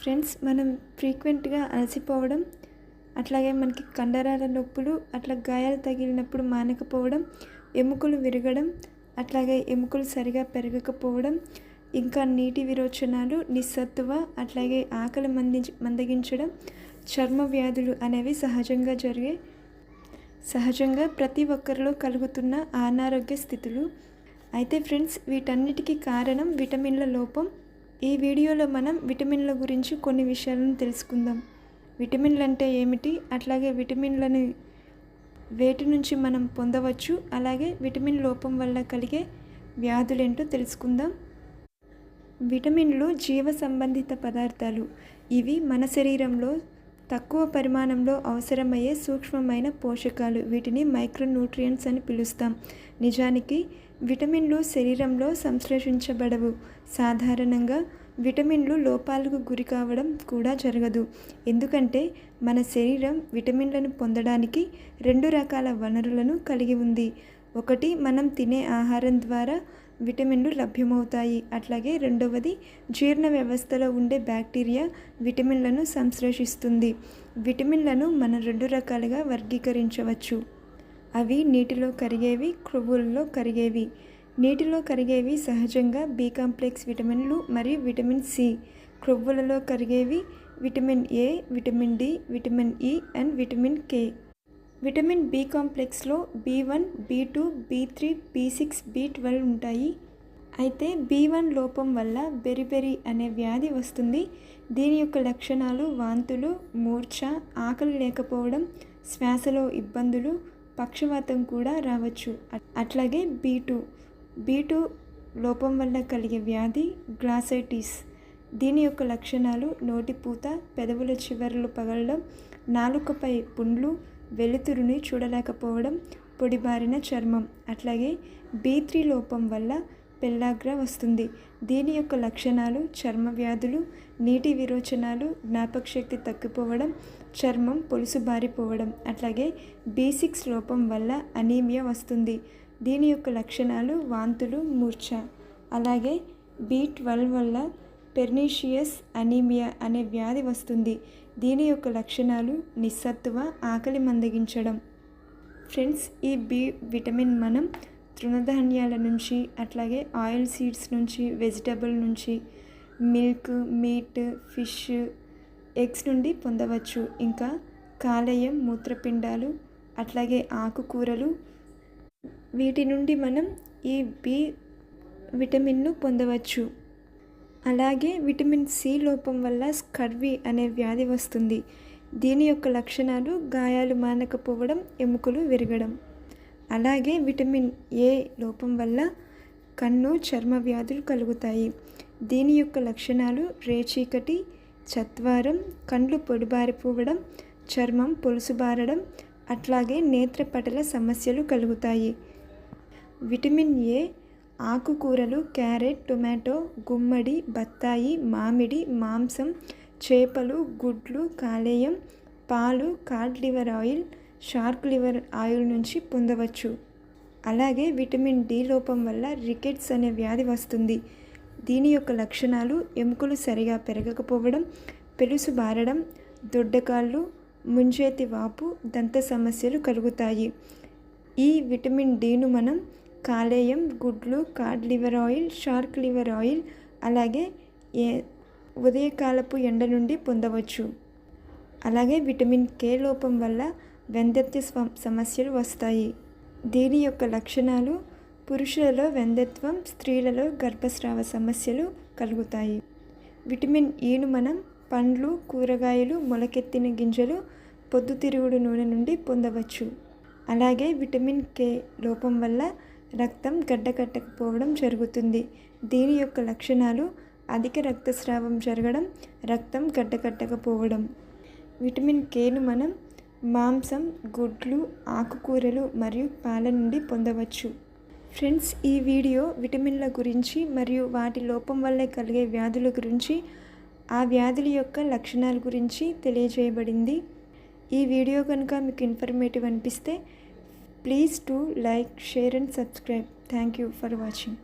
Friends మనం ఫ్రీక్వెంట్గా అలసిపోవడం అట్లాగే మనకి కండరాల నొప్పులు అట్లా గాయాలు తగిలినప్పుడు మానకపోవడం ఎముకలు విరగడం అట్లాగే ఎముకలు సరిగా పెరగకపోవడం ఇంకా నీటి విరోచనాలు నిస్సత్తువ అట్లాగే ఆకలి మంది మందగించడం చర్మ వ్యాధులు అనేవి సహజంగా జరిగే సహజంగా ప్రతి ఒక్కరిలో కలుగుతున్న అనారోగ్య స్థితులు. అయితే ఫ్రెండ్స్ వీటన్నిటికీ కారణం విటమిన్ల లోపం. ఈ వీడియోలో మనం విటమిన్ల గురించి కొన్ని విషయాలను తెలుసుకుందాం. విటమిన్లు అంటే ఏమిటి? అట్లాగే విటమిన్లను వేటి నుంచి మనం పొందవచ్చు. అలాగే విటమిన్ లోపం వల్ల కలిగే వ్యాధులేంటో తెలుసుకుందాం. విటమిన్లు జీవ సంబంధిత పదార్థాలు. ఇవి మన శరీరంలో తక్కువ పరిమాణంలో అవసరమయ్యే సూక్ష్మమైన పోషకాలు. వీటిని మైక్రోన్యూట్రియంట్స్ అని పిలుస్తాం. నిజానికి విటమిన్లు శరీరంలో సంశ్లేషించబడవు. సాధారణంగా విటమిన్లు లోపాలకు గురి కావడం కూడా జరగదు. ఎందుకంటే మన శరీరం విటమిన్లను పొందడానికి రెండు రకాల వనరులను కలిగి ఉంది. ఒకటి మనం తినే ఆహారం ద్వారా విటమిన్లు లభ్యమవుతాయి. అట్లాగే రెండవది జీర్ణ వ్యవస్థలో ఉండే బ్యాక్టీరియా విటమిన్లను సంశ్లేషిస్తుంది. విటమిన్లను మనం రెండు రకాలుగా వర్గీకరించవచ్చు. అవి నీటిలో కరిగేవి క్రొవ్వులలో కరిగేవి. నీటిలో కరిగేవి సహజంగా బి కాంప్లెక్స్ విటమిన్లు మరియు విటమిన్ సి. క్రొవ్వులలో కరిగేవి vitamin A vitamin D vitamin E and vitamin K. Vitamin B కాంప్లెక్స్లో B one B two B three B six B twelve ఉంటాయి. అయితే బి వన్ లోపం వల్ల బెరిబెరి అనే వ్యాధి వస్తుంది. దీని యొక్క లక్షణాలు వాంతులు మూర్ఛ ఆకలి లేకపోవడం శ్వాసలో ఇబ్బందులు పక్షవాతం కూడా రావచ్చు. అట్లాగే బీ టూ. బీ టూ లోపం వల్ల కలిగే వ్యాధి గ్లాసైటిస్. దీని యొక్క లక్షణాలు నోటిపూత పెదవుల చివరలు పగలడం నాలుకపై పుండ్లు వెలుతురుని చూడలేకపోవడం పొడిబారిన చర్మం. అట్లాగే బీ త్రీ లోపం వల్ల పెల్లాగ్ర వస్తుంది. దీని యొక్క లక్షణాలు? చర్మ వ్యాధులు నీటి విరోచనాలు జ్ఞాపకశక్తి తగ్గిపోవడం చర్మం పొలుసు బారిపోవడం అట్లాగే బీ సిక్స్ లోపం వల్ల అనీమియా వస్తుంది. దీని యొక్క లక్షణాలు? వాంతులు మూర్ఛ. అలాగే బీ ట్వెల్వ్ వల్ల పెర్నీషియస్ అనీమియా అనే వ్యాధి వస్తుంది. దీని యొక్క లక్షణాలు? నిస్సత్తువ ఆకలి మందగించడం. ఫ్రెండ్స్ ఈ బి విటమిన్ మనం తృణధాన్యాల నుంచి అట్లాగే ఆయిల్ సీడ్స్ నుంచి వెజిటబుల్ నుంచి మిల్క్ మీట్ ఫిష్ ఎగ్స్ నుండి పొందవచ్చు. ఇంకా కాలేయం మూత్రపిండాలు అట్లాగే ఆకుకూరలు. వీటి నుండి మనం ఈ బి విటమిన్ను పొందవచ్చు. అలాగే విటమిన్ సి లోపం వల్ల స్కర్వీ అనే వ్యాధి వస్తుంది. దీని యొక్క లక్షణాలు గాయాలు మానకపోవడం ఎముకలు విరగడం. అలాగే విటమిన్ ఏ లోపం వల్ల కన్ను చర్మ వ్యాధులు కలుగుతాయి. దీని యొక్క లక్షణాలు రేచీకటి చత్వారం కండ్లు పొడిబారిపోవడం చర్మం పొలుసుబారడం అట్లాగే నేత్రపటల సమస్యలు కలుగుతాయి. విటమిన్ ఏ ఆకుకూరలు క్యారెట్ టొమాటో గుమ్మడి బత్తాయి మామిడి మాంసం చేపలు గుడ్లు కాలేయం పాలు cod liver oil shark liver oil నుంచి పొందవచ్చు. అలాగే విటమిన్ డి లోపం వల్ల రికెట్స్ అనే వ్యాధి వస్తుంది. దీని యొక్క లక్షణాలు ఎముకలు సరిగా పెరగకపోవడం పెలుసు బారడం దొడ్డకాళ్ళు ముంజేతి వాపు దంత సమస్యలు కలుగుతాయి. ఈ విటమిన్ డిను మనం కాలేయం గుడ్లు cod liver oil shark liver oil అలాగే ఏ ఉదయకాలపు ఎండ నుండి పొందవచ్చు. అలాగే విటమిన్ కే లోపం వల్ల వెందత్య సమస్యలు వస్తాయి. దీని యొక్క లక్షణాలు? పురుషులలో వెందత్వం స్త్రీలలో గర్భస్రావ సమస్యలు కలుగుతాయి. విటమిన్ ఈను మనం పండ్లు కూరగాయలు మొలకెత్తిన గింజలు పొద్దుతిరుగుడు నూనె నుండి పొందవచ్చు. అలాగే విటమిన్ కే లోపం వల్ల రక్తం గడ్డకట్టకపోవడం జరుగుతుంది. దీని యొక్క లక్షణాలు? అధిక రక్తస్రావం జరగడం రక్తం గడ్డకట్టకపోవడం విటమిన్ కేను మనం మాంసం గుడ్లు ఆకుకూరలు మరియు పాల నుండి పొందవచ్చు. ఫ్రెండ్స్ ఈ వీడియో విటమిన్ల గురించి మరియు వాటి లోపం వల్లే కలిగే వ్యాధుల గురించి ఆ వ్యాధుల యొక్క లక్షణాల గురించి తెలియజేయబడింది. ఈ వీడియో కనుక మీకు ఇన్ఫర్మేటివ్ అనిపిస్తే please to like share and subscribe. Thank you for watching.